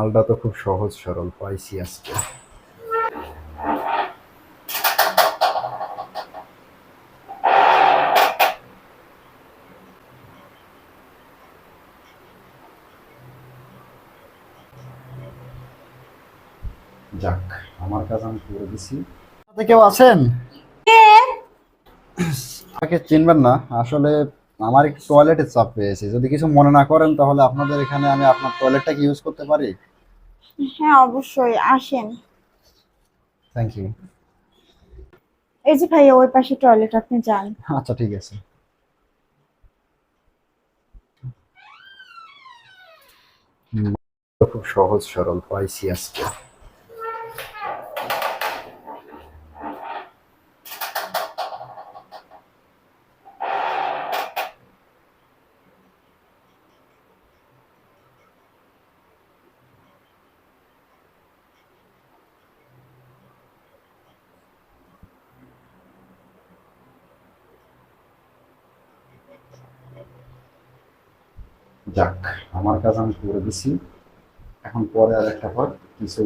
মালটা তো খুব সহজ সরল পাইছি আজকে। যাক আমার কাজ আমি করে দিছি। কেউ আছেন? আমাকে চিনবেন না। আসলে আমার একটু টয়লেটের চাপ পেয়েছে যদি কিছু মনে না করেন তাহলে আপনাদের এখানে আমি আপনার টয়লেটটা কি ইউজ করতে পারি? হ্যাঁ অবশ্যই। আসেন। থ্যাংক ইউ এই যে ভাইয়া ওই পাশে টয়লেট আপনি যান। আচ্ছা ঠিক আছে। খুব সহজ সরল পাইছি আজকে যাক আমার কাজ আমি করে দিছি। এখন পরে আর একটা পর কিছু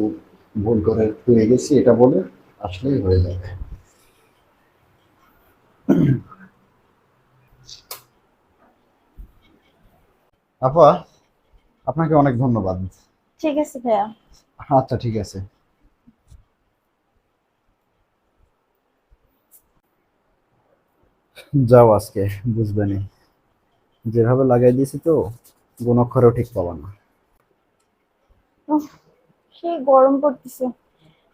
ভুল করে পেয়ে গেছি এটা বলে আসলেই হয়ে যাবে। আপা আপনাকে অনেক ধন্যবাদ। ঠিক আছে ভাইয়া। আচ্ছা ঠিক আছে। যাও আজকে বুঝবেনি যেভাবে লাগাই দিয়েছি তো। অক্ষরেও ঠিক পাবা না। সেই গরম পড়তেছে।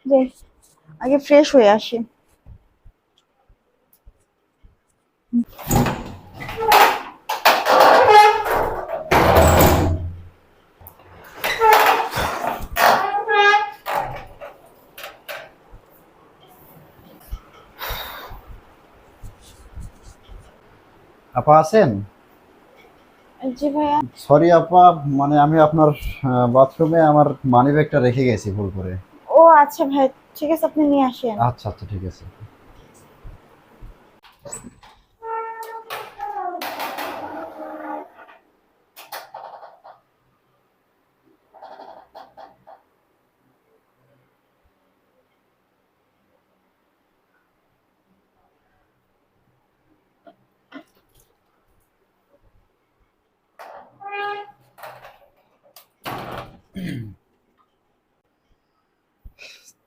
যে আগে ফ্রেশ হয়ে আসি। আপা আছেন? জি ভাইয়া। সরি আপা মানে আমি আপনার বাথরুমে আমার মানি ব্যাগটা রেখে গেছি ভুল করে। ও আচ্ছা ভাই ঠিক আছে আপনি নিয়ে আসেন। আচ্ছা আচ্ছা ঠিক আছে।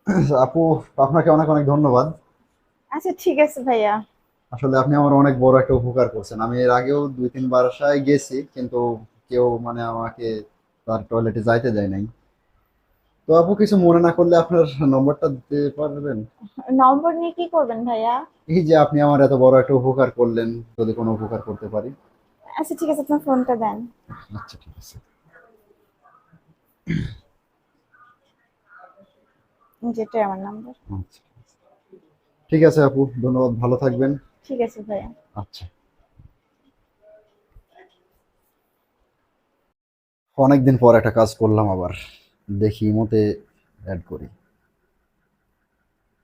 আপু আপনাকে অনেক অনেক ধন্যবাদ। আচ্ছা ঠিক আছে ভাইয়া। আসলে আপনি আমার অনেক বড় একটা উপকার করছেন। আমি এর আগেও দুই তিন বাসায় গেছি কিন্তু কেউ মানে আমাকে তার টয়লেটে যাইতে দেয় নাই। তো আপু কিছু মনে না করলে আপনার নম্বরটা দিতে পারবেন? নম্বর নিয়ে কি করবেন ভাইয়া? এই যে আপনি আমার এত বড় একটা উপকার করলেন যদি কোনো উপকার করতে পারি। আচ্ছা ঠিক আছে আপনার ফোনটা দেন। আচ্ছা ঠিক আছে। যেটাই আমার নাম্বার আচ্ছা। ঠিক আছে আপু ধন্যবাদ ভালো থাকবেন। ঠিক আছে ভাইয়া। আচ্ছা। অনেকদিন পর একটা কাজ করলাম আবার। দেখি ইমোতে অ্যাড করি।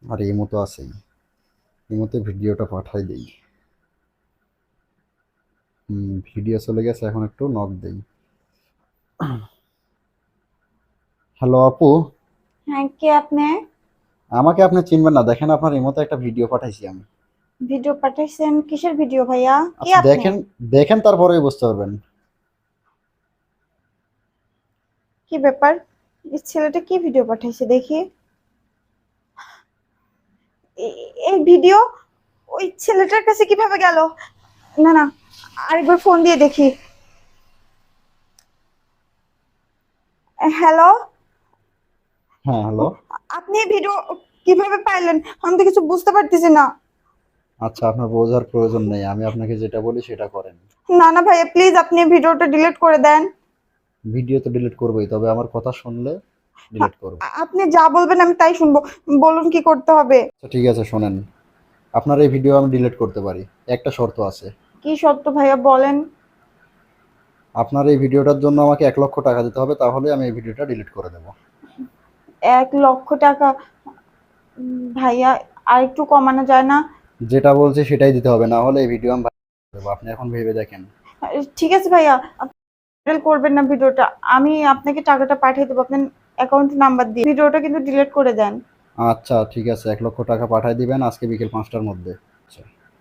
আর ইমো তো আছেই। ইমোতে ভিডিওটা পাঠাই দেই। হুম ভিডিও চলে গেছে এখন একটু নক দেই। হ্যালো আপু। হ্যাঁ কে আপনি? আমাকে আপনি চিনবেন না। দেখেন আপনার ইমোতে একটা ভিডিও পাঠাইছি আমি। ভিডিও পাঠাইছেন? কিসের ভিডিও ভাইয়া? কে আচ্ছা, আপনি? দেখেন দেখেন তারপরেই বুঝতে পারবেন। কি ব্যাপার? এই ছেলেটা কি ভিডিও পাঠাইছে? দেখি। এই ভিডিও ওই ছেলেটার কাছে কীভাবে গেল? না না আরেকবার ফোন দিয়ে দেখি। হ্যালো হ্যাঁ হ্যালো আপনি ভিডিও কীভাবে পাইলেন? আমি তো কিছু বুঝতে পারতেছি না। আচ্ছা আপনার বোঝার প্রয়োজন নেই। আমি আপনাকে যেটা বলি সেটা করেন। না না ভাইয়া প্লিজ আপনি ভিডিওটা ডিলিট করে দেন। ভিডিও তো ডিলিট করবোই তবে আমার কথা শুনলে ডিলিট করব। আপনি যা বলবেন আমি তাই শুনব। বলুন কি করতে হবে। আচ্ছা ঠিক আছে শোনেন। আপনার এই ভিডিও আমি ডিলিট করতে পারি। একটা শর্ত আছে। কি সত্য ভাইয়া বলেন। আপনার এই ভিডিওটার জন্য আমাকে এক লক্ষ টাকা দিতে হবে তাহলে আমি এই ভিডিওটা ডিলিট করে দেবো। এক লক্ষ টাকা। ভাইয়া আর একটু কমানো যায় না? যেটা বলছে সেটাই দিতে হবে না হলে এই ভিডিও আমি আপনি এখন ভেবে দেখেন। ঠিক আছে ভাইয়া আপনি করবেন না ভিডিওটা। আমি আপনাকে টাকাটা পাঠিয়ে দেবো আপনার অ্যাকাউন্ট নাম্বার দিয়ে। ভিডিওটা কিন্তু ডিলিট করে দেন। আচ্ছা ঠিক আছে। এক লক্ষ টাকা পাঠিয়ে দিবেন আজকে বিকেল পাঁচটার মধ্যে।